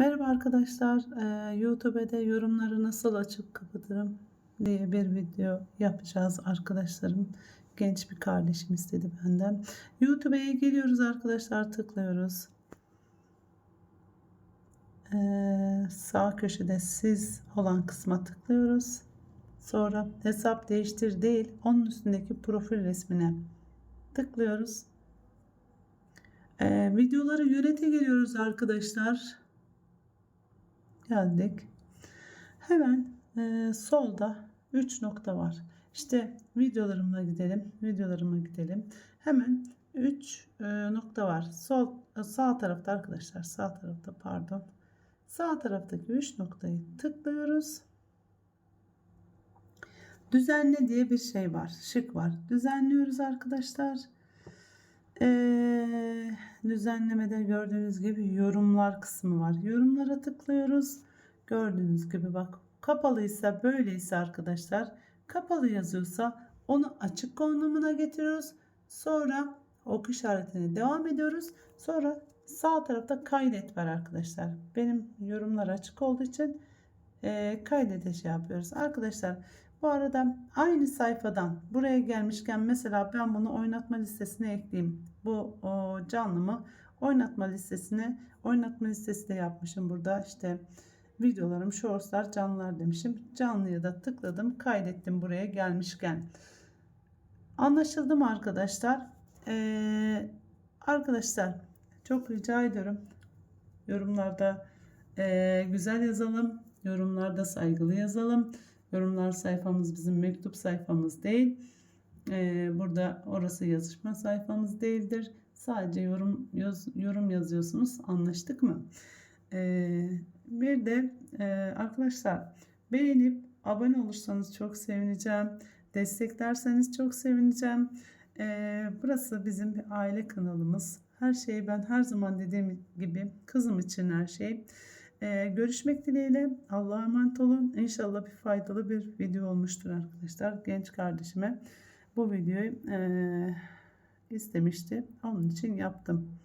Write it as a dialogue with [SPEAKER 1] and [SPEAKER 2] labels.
[SPEAKER 1] Merhaba arkadaşlar. Ee, YouTube'da yorumları nasıl açıp kapatırım diye bir video yapacağız arkadaşlarım. Genç bir kardeşim istedi benden. YouTube'ya geliyoruz arkadaşlar tıklıyoruz. Ee, sağ köşede siz olan kısma tıklıyoruz. Sonra hesap değiştir değil onun üstündeki profil resmine tıklıyoruz. Ee, videoları yönete geliyoruz arkadaşlar geldik. Hemen e, solda 3 nokta var. İşte videolarıma gidelim. Videolarıma gidelim. Hemen 3 e, nokta var. Sol e, sağ tarafta arkadaşlar. Sağ tarafta pardon. Sağ taraftaki 3 noktayı tıklıyoruz. Düzenle diye bir şey var. Şık var. Düzenliyoruz arkadaşlar. Ee, düzenlemede gördüğünüz gibi yorumlar kısmı var. Yorumlara tıklıyoruz. Gördüğünüz gibi bak kapalıysa böyleyse arkadaşlar kapalı yazıyorsa onu açık konumuna getiriyoruz. Sonra ok işaretine devam ediyoruz. Sonra sağ tarafta kaydet var arkadaşlar. Benim yorumlar açık olduğu için e, kaydede şey yapıyoruz. Arkadaşlar bu arada aynı sayfadan buraya gelmişken mesela ben bunu oynatma listesine ekleyeyim. Bu o, canlımı oynatma listesine oynatma listesi de yapmışım burada işte videolarım shortslar canlılar demişim. Canlıya da tıkladım kaydettim buraya gelmişken. Anlaşıldı mı arkadaşlar? Ee, arkadaşlar çok rica ediyorum yorumlarda e, güzel yazalım. Yorumlarda saygılı yazalım. Yorumlar sayfamız bizim mektup sayfamız değil. Ee, burada orası yazışma sayfamız değildir. Sadece yorum yaz, yorum yazıyorsunuz. Anlaştık mı? Ee, bir de e, arkadaşlar beğenip abone olursanız çok sevineceğim. Desteklerseniz çok sevineceğim. Ee, burası bizim bir aile kanalımız. Her şeyi ben her zaman dediğim gibi kızım için her şey. Ee, görüşmek dileğiyle. Allah'a emanet olun. İnşallah bir faydalı bir video olmuştur arkadaşlar. Genç kardeşime bu videoyu e, istemişti. Onun için yaptım.